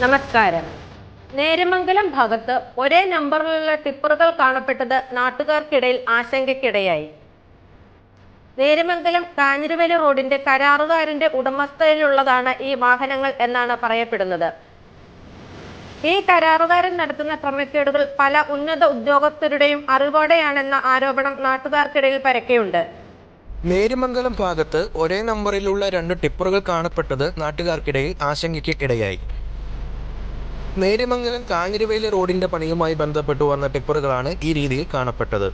നമസ്കാരം. നേരമംഗലം ഭാഗത്ത് ഒരേ നമ്പറിലുള്ള ടിപ്പറുകൾ കാണപ്പെട്ടത് നാട്ടുകാർക്കിടയിൽ ആശങ്കയ്ക്കിടയായി. നേരമംഗലം കാഞ്ഞിരുവല റോഡിന്റെ കരാറുകാരന്റെ ഉടമസ്ഥയിലുള്ളതാണ് ഈ വാഹനങ്ങൾ എന്നാണ് പറയപ്പെടുന്നത്. ഈ കരാറുകാരൻ നടത്തുന്ന ക്രമക്കേടുകൾ പല ഉന്നത ഉദ്യോഗസ്ഥരുടെയും അറിവോടെയാണെന്ന ആരോപണം നാട്ടുകാർക്കിടയിൽ പരക്കെയുണ്ട്. നേരിമംഗലം ഭാഗത്ത് ഒരേ നമ്പറിലുള്ള രണ്ട് ടിപ്പറുകൾ കാണപ്പെട്ടത് നാട്ടുകാർക്കിടയിൽ ആശങ്കയ്ക്ക് ഇടയായി. നേരിമംഗലം കാഞ്ഞിരവേലി റോഡിന്റെ പണിയുമായി ബന്ധപ്പെട്ട് വന്ന ടിപ്പറുകളാണ് ഈ രീതിയിൽ കാണപ്പെട്ടത്.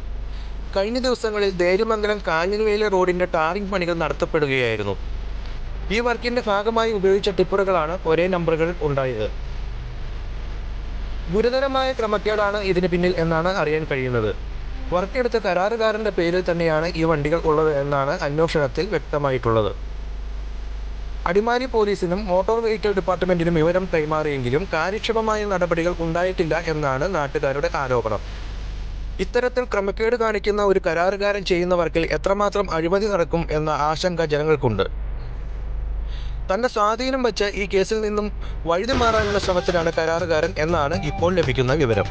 കഴിഞ്ഞ ദിവസങ്ങളിൽ നേര്യമംഗലം കാഞ്ഞിരവേലി റോഡിന്റെ ടാറിംഗ് പണികൾ നടത്തപ്പെടുകയായിരുന്നു. ഈ വർക്കിന്റെ ഭാഗമായി ഉപയോഗിച്ച ടിപ്പറുകളാണ് ഒരേ നമ്പറുകൾ ഉണ്ടായത്. ഗുരുതരമായ ക്രമക്കേടാണ് ഇതിന് പിന്നിൽ എന്നാണ് അറിയാൻ കഴിയുന്നത്. വർക്കെടുത്ത കരാറുകാരന്റെ പേരിൽ തന്നെയാണ് ഈ വണ്ടികൾ ഉള്ളത് എന്നാണ് അന്വേഷണത്തിൽ വ്യക്തമായിട്ടുള്ളത്. അടിമാലി പോലീസിനും മോട്ടോർ വെഹിക്കിൾ ഡിപ്പാർട്ട്മെന്റിനും വിവരം കൈമാറിയെങ്കിലും കാര്യക്ഷമമായ നടപടികൾ ഉണ്ടായിട്ടില്ല എന്നാണ് നാട്ടുകാരുടെ ആരോപണം. ഇത്തരത്തിൽ ക്രമക്കേട് കാണിക്കുന്ന ഒരു കരാറുകാരൻ ചെയ്യുന്ന വർക്കിൽ എത്രമാത്രം അഴിമതി നടക്കും എന്ന ആശങ്ക ജനങ്ങൾക്കുണ്ട്. തന്റെ സ്വാധീനം വെച്ച് ഈ കേസിൽ നിന്നും വഴുതി മാറാനുള്ള ശ്രമത്തിലാണ് കരാറുകാരൻ എന്നാണ് ഇപ്പോൾ ലഭിക്കുന്ന വിവരം.